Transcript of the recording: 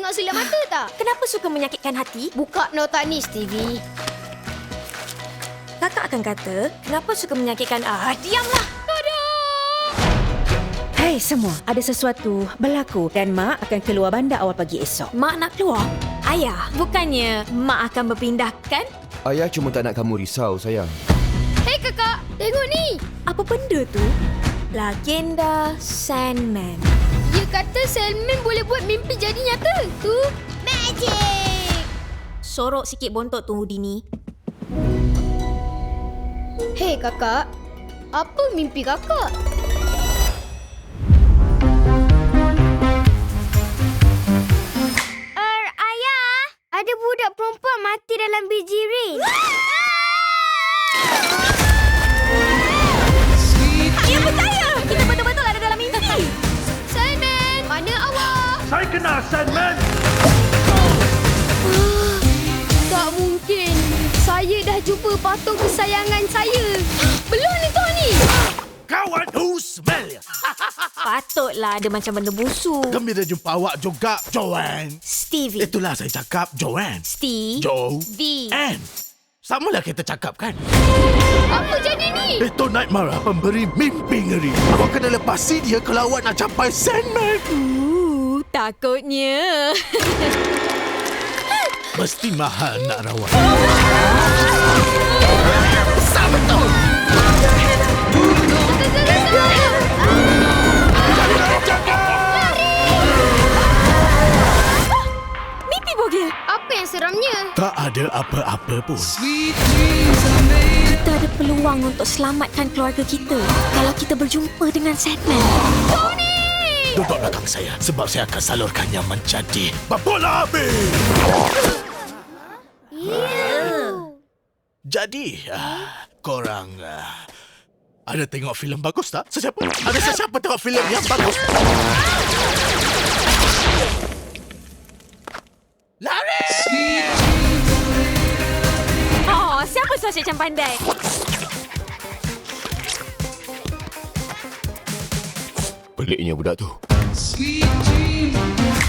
tengok silap mata tak? Kenapa suka menyakitkan hati? Buka nota ni, Stevie. Kakak akan kata, kenapa suka menyakitkan... Ah, diamlah! Hai semua, ada sesuatu berlaku dan Mak akan keluar bandar awal pagi esok. Mak nak keluar? Ayah, bukannya Mak akan berpindahkan? Ayah cuma tak nak kamu risau, sayang. Hei kakak, tengok ni. Apa benda tu? Legenda Sandman. Dia kata Salman boleh buat mimpi jadi nyata. Tu, magic. Sorok sikit bontot tu, Dini. Hei kakak, apa mimpi kakak? Saya kenal Sandman. Tak mungkin. Saya dah jumpa patung kesayangan saya. Belum ni ni. Kawan who smell ya? Patutlah ada macam benda busuk. Gembira jumpa awak juga, Joanne. Stevie. Itulah saya cakap, Joanne. Steve. Jo. V. Anne. Samalah kita cakap kan? Apa jadi ni? Itu Nightmare pemberi mimpi ngeri. Awak kena lepasi dia kalau awak nak capai Sandman. Uh, takutnya. Mesti mahal nak rawat. Mimpi bogel. Apa yang seramnya? Tak ada apa-apa pun. Kita ada peluang untuk selamatkan keluarga kita kalau kita berjumpa dengan Sandman. Duduk belakang saya sebab saya akan salurkannya menjadi bola habis. Jadi, uh, korang uh, ada tengok filem bagus tak? Sesiapa? Ada sesiapa tengok filem yang bagus? Lari! Oh, siapa suara macam pandai? Peliknya budak tu. Sweet dreams.